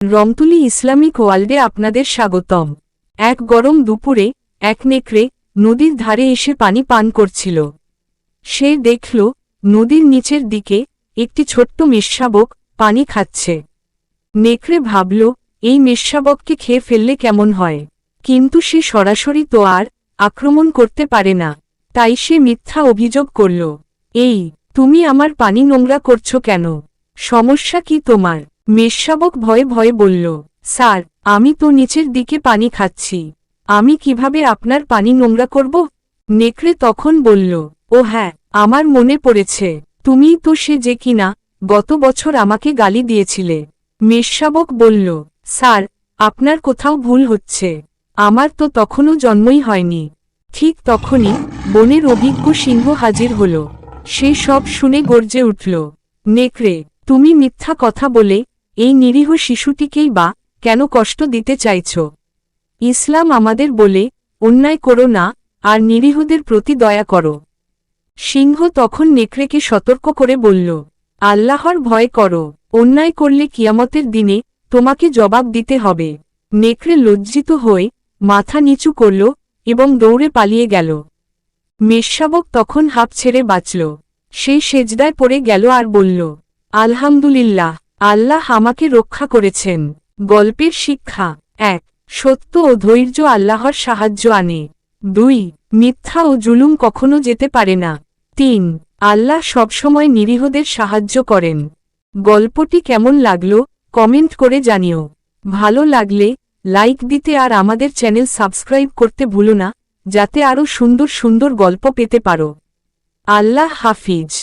রমতুলি Islamic ওয়ার্ল্ডে আপনাদের স্বাগতম। এক গরম দুপুরে, এক নেকড়ে নদীর ধারে এসে পানি পান করছিল। সে দেখল, নদীর নিচের দিকে একটি ছোট্ট মেষশাবক পানি খাচ্ছে। নেকড়ে ভাবল, এই মেষশাবককে খেয়ে ফেললে কেমন হয়? কিন্তু সে সরাসরি তো আর আক্রমণ করতে পারে না। তাই সে মিথ্যা অভিযোগ করল, এই, তুমি আমার পানি নোংরা করছ কেন? সমস্যা কি তোমার? মেষশাবক ভয়ে ভয়ে বলল, স্যার, আমি তো নিচের দিকে পানি খাচ্ছি। আমি কীভাবে আপনার পানি নোংরা করব? নেকড়ে তখন বলল, ও হ্যাঁ আমার মনে পড়েছে, তুমিই তো সে যে কিনা, গত বছর আমাকে গালি দিয়েছিলে। মেষশাবক বলল, স্যার, আপনার কোথাও ভুল হচ্ছে। আমার তো তখনও জন্মই হয়নি। ঠিক তখনই বনের অভিজ্ঞ সিংহ হাজির হল। সে সব শুনে গর্জে উঠল, নেকড়ে, তুমি মিথ্যা কথা বলে এই নিরীহ শিশুটিকেই বা কেন কষ্ট দিতে চাইছ? ইসলাম আমাদের বলে, অন্যায় করো না, আর নিরীহদের প্রতি দয়া করো। সিংহ তখন নেকড়েকে সতর্ক করে বলল, আল্লাহর ভয় করো, অন্যায় করলে কিয়ামতের দিনে তোমাকে জবাব দিতে হবে। নেকড়ে লজ্জিত হয়ে মাথা নিচু করল এবং দৌড়ে পালিয়ে গেল। মেষশাবক তখন হাঁপ ছেড়ে বাঁচল। সেই সেজদায় পড়ে গেল আর বলল, আলহামদুলিল্লাহ। আল্লাহ আমাকে রক্ষা করেছেন। গল্পের শিক্ষা, এক, সত্য ও ধৈর্য আল্লাহর সাহায্য আনে। দুই, মিথ্যা ও জুলুম কখনো যেতে পারে না। তিন, আল্লাহ সবসময় নিরীহদের সাহায্য করেন। গল্পটি কেমন লাগল, কমেন্ট করে জানিও। ভালো লাগলে, লাইক দিতে আর আমাদের চ্যানেল সাবস্ক্রাইব করতে ভুলো না, যাতে আরও সুন্দর সুন্দর গল্প পেতে পারো। আল্লাহ হাফিজ।